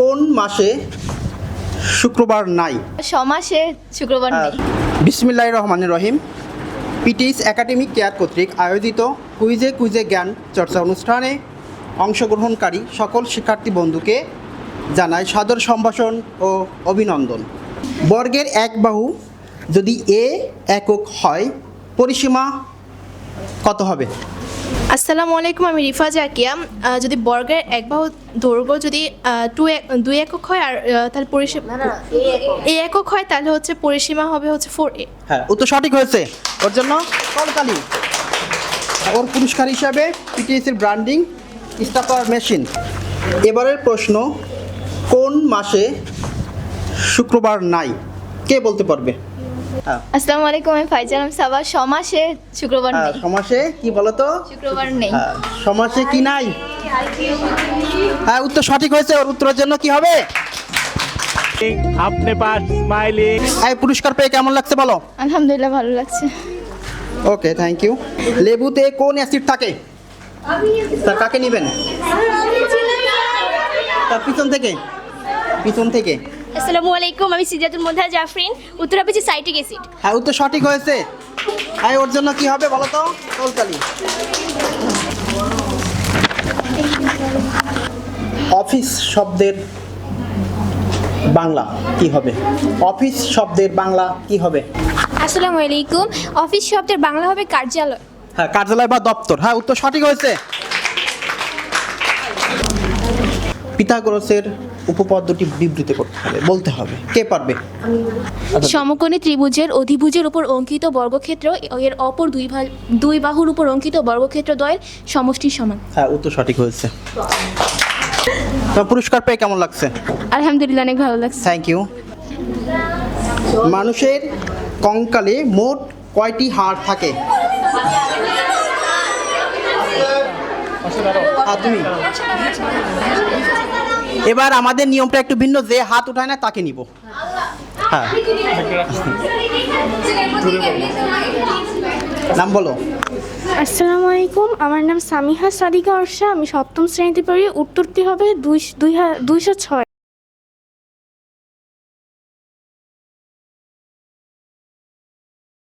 কোন মাসে শুক্রবার নাই? সমাসে শুক্রবার নেই। বিসমিল্লাহ রহমান রহিম। পিটিস একাডেমিক কেয়ার কর্তৃক আয়োজিত কুইজে কুইজে জ্ঞান চর্চা অনুষ্ঠানে অংশগ্রহণকারী সকল শিক্ষার্থী বন্ধুকে জানায় সাদর সম্ভাষণ ও অভিনন্দন। বর্গের এক বাহু যদি এ একক হয় পরিসীমা কত হবে? আসসালামু আলাইকুম আমি রিফা জাকিয়া। যদি বর্গের এক বাহু দৈর্ঘ্য যদি টু এক- দুই একক হয় আর তাহলে পরিসীমা এই একক। হয় তাহলে হচ্ছে পরিসীমা হবে হচ্ছে ফোর এ হ্যাঁ উত্তর সঠিক হয়েছে। ওর জন্য কলকালি। ওর পুরস্কার হিসাবে পিটিএসের ব্র্যান্ডিং স্টাপার মেশিন। এবারের প্রশ্ন কোন মাসে শুক্রবার নাই? কে বলতে পারবে? হ্যাঁ। আসসালামু আলাইকুম আমি ফাইজান আমি সাবা সমাসে শুক্রবার হ্যাঁ, নেই। সমাসে? কি বলো তো শুক্রবার নেই। হ্যাঁ, সমাসে কি নাই? হ্যাঁ উত্তর সঠিক হয়েছে ওর উত্তরের জন্য কি হবে? আপনি পাস স্মাইলিং এই পুরস্কার পেয়ে কেমন লাগছে বলো? আলহামদুলিল্লাহ ভালো লাগছে। ওকে থ্যাংক ইউ লেবুতে কোন অ্যাসিড থাকে? স্যার কাকে নেবেন? তার পিছন থেকে। পিছন থেকে। আসসালামু আলাইকুম আমি সিজাতুল মোধা জাফরিন উত্তর পেয়েছি সাইটিক অ্যাসিড। হ্যাঁ উত্তর সঠিক হয়েছে। হ্যাঁ ওর জন্য কি হবে বলো তো? কলকালি অফিস শব্দের বাংলা কি হবে? অফিস শব্দের বাংলা কি হবে? আসসালামু আলাইকুম। অফিস শব্দের বাংলা হবে কার্যালয়। হ্যাঁ কার্যালয় বা দপ্তর। হ্যাঁ উত্তর সঠিক হয়েছে। পিথাগোরাসের উপপাদ্যটি বিবৃত করতে হবে বলতে হবে। কে পারবে? সমকোণী ত্রিভুজের অধিভুজের উপর অঙ্কিত বর্গক্ষেত্র এর অপর দুই ভা- দুই বাহুর উপর অঙ্কিত বর্গক্ষেত্র দ্বয়ের সমষ্টির সমান। হ্যাঁ উত্তর সঠিক হয়েছে। পুরস্কার পেয়ে কেমন লাগছে? আলহামদুলিল্লাহ অনেক ভালো লাগছে। থ্যাংক ইউ মানুষের কঙ্কালে মোট কয়টি হাড় থাকে? হ্যাঁ, তুমি? এবার আমাদের নিয়মটা একটু ভিন্ন যে হাত উঠায় না তাকে নিব। হ্যাঁ। নাম বলো। আসসালামু আলাইকুম আমার নাম সামিহা সাদিকা অর্ষা আমি সপ্তম শ্রেণীতে পড়ি উত্তরটি হবে দুই দুই হা- দুইশো ছয়।